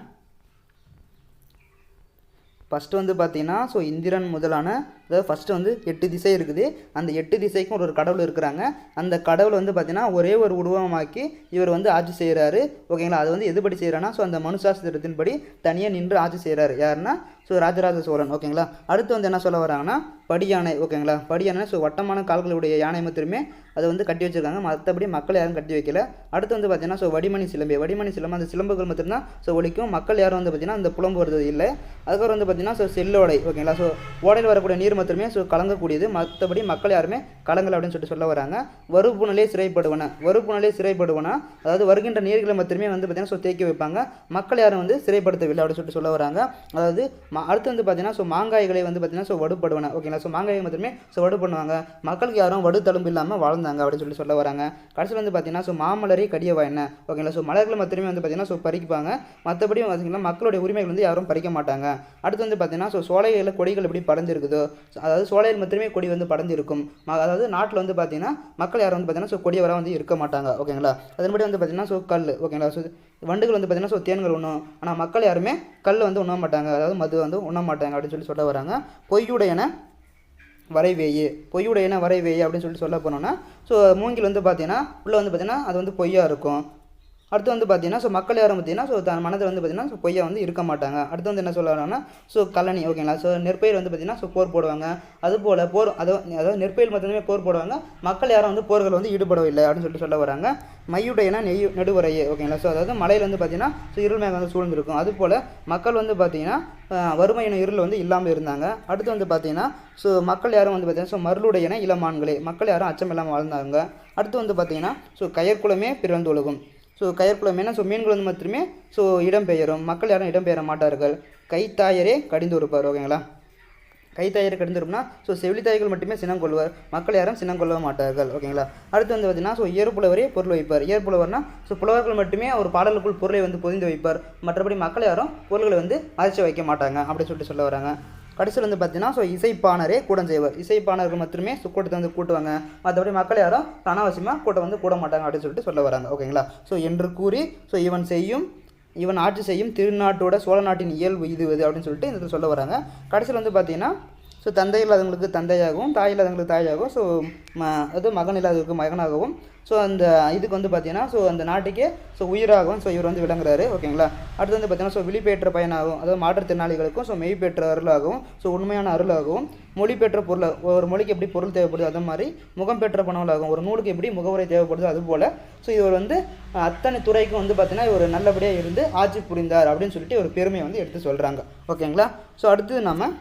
ஃபஸ்ட்டு வந்து பார்த்தீங்கன்னா ஸோ இந்திரன் முதலான அதாவது ஃபஸ்ட்டு வந்து எட்டு திசை இருக்குது. அந்த எட்டு திசைக்கும் ஒரு ஒரு கடவுள் இருக்கிறாங்க. அந்த கடவுளை வந்து பார்த்தீங்கன்னா ஒரே ஒரு உருவமாக்கி இவர் வந்து ஆட்சி செய்கிறாரு ஓகேங்களா அது வந்து எதுபடி செய்கிறான்னா ஸோ அந்த மனுசாஸ்திரத்தின்படி தனியாக நின்று ஆட்சி செய்கிறாரு யாருன்னா ஸோ ராஜராஜ சோழன் ஓகேங்களா அடுத்து வந்து என்ன சொல்ல வராங்கன்னா படியானை ஓகேங்களா படியானை ஸோ வட்டமான கால்களுடைய யானை மாத்திரமே அதை வந்து கட்டி வச்சிருக்காங்க. மற்றபடி மக்கள் யாரும் கட்டி வைக்கல. அடுத்து வந்து பார்த்தீங்கன்னா ஸோ வடிமணி சிலம்பு. வடிமணி சிலம்பு அந்த சிலம்புகள் மட்டும்தான் ஸோ ஒழிக்கும் மக்கள் யாரும் வந்து பார்த்தீங்கன்னா அந்த புலம்பு வருது இல்லை. அதுக்கப்புறம் வந்து பார்த்தீங்கன்னா ஸோ செல்லோடை ஓகேங்களா ஸோ ஓடையில் வரக்கூடிய நீர் மாத்திரமே ஸோ கலங்கக்கூடியது. மற்றபடி மக்கள் யாருமே கலங்கல் அப்படின்னு சொல்லிட்டு சொல்ல வராங்க. வறுப்புணலே சிறைப்படுவன. வறுப்புணலே சிறைப்படுவன அதாவது வருகின்ற நீர்களை மாத்திரமே வந்து பார்த்தீங்கன்னா ஸோ தேக்கி வைப்பாங்க. மக்கள் யாரும் வந்து சிறைப்படுத்தவில்லை அப்படின்னு சொல்லிட்டு சொல்ல வராங்க. அதாவது மா அடுத்து வந்து பார்த்தீங்கன்னா ஸோ மாங்காய்களை வந்து பார்த்தீங்கன்னா ஸோ வடுப்படுவன ஓகேங்களா ஸோ மாங்காயை மட்டுமே ஸோ வடு பண்ணுவாங்க மக்களுக்கு யாரும் வடு தழும்பு இல்லாமல் வாழ்ந்தாங்க அப்படின்னு சொல்லி சொல்ல வராங்க. கடைசியில் வந்து பார்த்தீங்கன்னா ஸோ மாமலரே கடியவா என்ன ஓகேங்களா ஸோ மலர்களை மட்டுமே வந்து பார்த்தீங்கன்னா ஸோ பறிப்பாங்க. மற்றபடி பார்த்தீங்கன்னா மக்களுடைய உரிமைகள் வந்து யாரும் பறிக்க மாட்டாங்க. அடுத்து வந்து பார்த்தீங்கன்னா ஸோ சோலைகளில் கொடிகள் எப்படி படர்ந்து அதாவது சோலையில் மட்டுமே கொடி வந்து படர்ந்து அதாவது நாட்டில் வந்து பார்த்தீங்கன்னா மக்கள் யாரும் வந்து பார்த்தீங்கன்னா ஸோ கொடியவராக வந்து இருக்க மாட்டாங்க. ஓகேங்களா அதன்படி வந்து பார்த்தீங்கன்னா ஸோ கல் ஓகேங்களா ஸோ வண்டுகள் வந்து பார்த்திங்கன்னா ஸோ தேன்கள் உண்ணும். ஆனால் மக்கள் யாருமே கல் வந்து உண்ண மாட்டாங்க. அதாவது மது வந்து உண்ண மாட்டாங்க அப்படின்னு சொல்லி சொல்ல வராங்க. பொய்யுடையன வரைவேயு. பொய்யுடையன வரைவேயு அப்படின்னு சொல்லி சொல்ல போனோம்னா ஸோ மூங்கில் வந்து பார்த்தீங்கன்னா உள்ளே வந்து பார்த்தீங்கன்னா அது வந்து பொய்யா இருக்கும். அடுத்து வந்து பார்த்தீங்கன்னா ஸோ மக்கள் யாரும் பார்த்தீங்கன்னா ஸோ தன் மனதில் வந்து பார்த்தீங்கன்னா ஸோ பொய்யா வந்து இருக்க மாட்டாங்க. அடுத்து வந்து என்ன சொல்ல வராங்கன்னா ஸோ கல்லணி ஓகேங்களா ஸோ நெற்பயிர் வந்து பார்த்தீங்கன்னா ஸோ போர் போடுவாங்க. அதுபோல் போர் அதாவது அதாவது நெற்பயிர் மட்டுமே போர் போடுவாங்க. மக்கள் யாரும் வந்து போர்கள் வந்து ஈடுபடவில்லை அப்படின்னு சொல்லிட்டு சொல்ல வராங்க. மையுடையனா நெய் நடுவுரையே ஓகேங்களா ஸோ அதாவது மலையில் வந்து பார்த்தீங்கன்னா ஸோ இருள் வந்து சூழ்ந்திருக்கும். அதுபோல் மக்கள் வந்து பார்த்தீங்கன்னா அஹ், வறுமை இருள் வந்து இல்லாமல் இருந்தாங்க. அடுத்து வந்து பார்த்தீங்கன்னா ஸோ மக்கள் யாரும் வந்து பார்த்தீங்கன்னா ஸோ மருளுடையன இளமான்களே. மக்கள் யாரும் அச்சம் இல்லாமல் வாழ்ந்தாங்க. அடுத்து வந்து பார்த்தீங்கன்னா ஸோ கயற்குலமே பிறந்தொழுகும் ஸோ கயற்குலம் ஸோ மீன்கள் வந்து மட்டுமே ஸோ இடம்பெயரும். மக்கள் யாரும் இடம்பெயர மாட்டார்கள். கைத்தாயரே கடிந்து இருப்பார் ஓகேங்களா? கைத்தாயர் கடிந்துரும்னா ஸோ செவிலித்தாய்கள் மட்டுமே சினம் கொள்வார். மக்கள் யாரும் சினம் கொள்ள மாட்டார்கள் ஓகேங்களா? அடுத்து வந்து பார்த்தீங்கன்னா ஸோ இயற்புலவரே பொருள் வைப்பார். இயற்புலவர்னா ஸோ புலவர்கள் மட்டுமே ஒரு பாடலுக்குள் பொருளை வந்து பொதிந்து வைப்பார். மற்றபடி மக்கள் யாரும் பொருள்களை வந்து அரைச்சி வைக்க மாட்டாங்க அப்படின்னு சொல்லிட்டு சொல்ல வராங்க. கடைசியில் வந்து பார்த்தீங்கன்னா ஸோ இசைப்பாணரே கூட செய்வார் இசைப்பாணர்கள் மட்டுமே சு- கூட்டத்தை வந்து கூட்டுவாங்க. மற்றபடி மக்கள் யாரும் அனாவசியமாக கூட்டம் வந்து கூட மாட்டாங்க அப்படின்னு சொல்லிட்டு சொல்ல வராங்க. ஓகேங்களா ஸோ என்று கூறி ஸோ இவன் செய்யும் இவன் ஆட்சி செய்யும் திருநாட்டோட சோழ நாட்டின் இயல்பு இது அப்படின்னு சொல்லிட்டு இந்த சொல்ல வராங்க. கடைசியில் வந்து பார்த்தீங்கன்னா ஸோ தந்தை இல்லாதவங்களுக்கு தந்தையாகவும் தாய் இல்லாதவங்களுக்கு தாயாகவும் ஸோ ம அது மகன் இல்லாதவருக்கு மகனாகவும். ஸோ அந்த இதுக்கு வந்து பார்த்தீங்கன்னா ஸோ அந்த நாட்டுக்கே ஸோ உயிராகவும் ஸோ இவர் வந்து விளங்குறாரு. ஓகேங்களா அடுத்து வந்து பார்த்தீங்கன்னா ஸோ விழிப்பேற்ற பயனாகவும் அதாவது மாற்றுத்திறனாளிகளுக்கும் ஸோ மெய் பெற்ற அருளாகவும் ஸோ உண்மையான அருளாகவும் மொழி பெற்ற பொருள் ஒரு மொழிக்கு எப்படி பொருள் தேவைப்படுது அது மாதிரி முகம் பெற்ற பணவலாகும் ஒரு நூலுக்கு எப்படி முகவுரை தேவைப்படுது அது போல் ஸோ இவர் வந்து அத்தனை துறைக்கும் வந்து பார்த்தீங்கன்னா இவர் நல்லபடியாக இருந்து ஆட்சி புரிந்தார் அப்படின்னு சொல்லிட்டு ஒரு பெருமையை வந்து எடுத்து சொல்கிறாங்க ஓகேங்களா ஸோ அடுத்தது நம்ம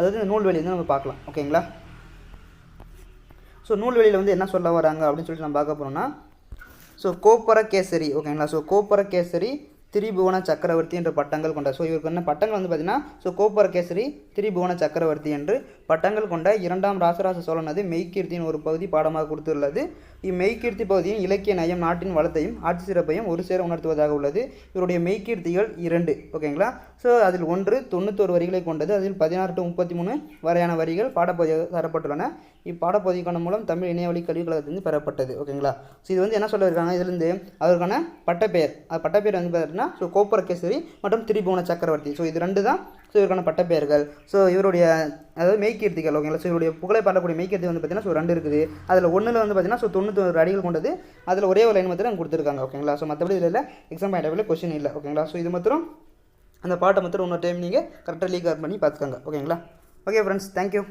அதாவது இந்த நூல்வெளி வந்து நம்ம பார்க்கலாம். ஓகேங்களா? ஸோ நூல்வெளியில் வந்து என்ன சொல்ல வராங்க அப்படின்னு சொல்லிட்டு நம்ம பார்க்க போகிறோம்னா ஸோ கோப்பர கேசரி ஓகேங்களா? ஸோ கோப்பர கேசரி திரிபுவன சக்கரவர்த்தி என்ற பட்டங்கள் கொண்ட ஸோ இவருக்கு என்ன பட்டங்கள் வந்து பார்த்தீங்கன்னா ஸோ கோப்பர கேசரி திரிபுவன சக்கரவர்த்தி என்று பட்டங்கள் கொண்ட இரண்டாம் ராசராச சோழனது மெய்கீர்த்தியின் ஒரு பகுதி பாடமாக கொடுத்துள்ளது. இம்மெய்கீர்த்தி பகுதியின் இலக்கிய நயம் நாட்டின் வளத்தையும் ஆட்சி சிறப்பையும் ஒரு சேர உணர்த்துவதாக உள்ளது. இவருடைய மெய்கீர்த்திகள் இரண்டு ஓகேங்களா ஸோ அதில் ஒன்று தொண்ணூத்தோரு வரிகளை கொண்டது. அதில் பதினாறு டு முப்பத்தி மூணு வரையான வரிகள் பாடப்பகுதியாக தரப்பட்டுள்ளன. இப்பாடப்பதிவுக்கான மூலம் தமிழ் இணையவழி கல்விக் கழகத்திலிருந்து பெறப்பட்டது. ஓகேங்களா ஸோ இது வந்து என்ன சொல்லியிருக்காங்க இதுலேருந்து அவருக்கான பட்டப்பெயர். அது பட்டப்பெயர் வந்து பார்த்தீங்கன்னா ஸோ கோப்பரகேசரி மற்றும் திரிபுவன சக்கரவர்த்தி. ஸோ இது ரெண்டு தான் ஸோ இவருக்கான பட்டப்பெயர்கள். ஸோ இவருடைய அதாவது மெய்கீர்த்திகள் ஓகேங்களா ஸோ இவருடைய புகழை பாடக்கூடிய மெய்கீர்த்தி வந்து பார்த்தீங்கன்னா ஸோ ரெண்டு இருக்குது. அதில் ஒன்றில் வந்து பார்த்தீங்கன்னா ஸோ தொண்ணூத்தொரு அடிகள் கொண்டது. அதில் ஒரே ஒரு லைன் மாத்திரம் கொடுத்துருக்காங்க ஓகேங்களா ஸோ மற்றபடி இதில் எக்ஸாம் பாயிண்ட் கொஸ்டின் இல்லை ஓகேங்களா ஸோ இது மாத்திரம் அந்த பாட்டை மாத்திரம் இன்னொரு டைம் நீங்கள் கரெக்டாக லீக் பண்ணி பார்த்துக்கோங்க ஓகேங்களா ஓகே ஃப்ரெண்ட்ஸ் தேங்க்யூ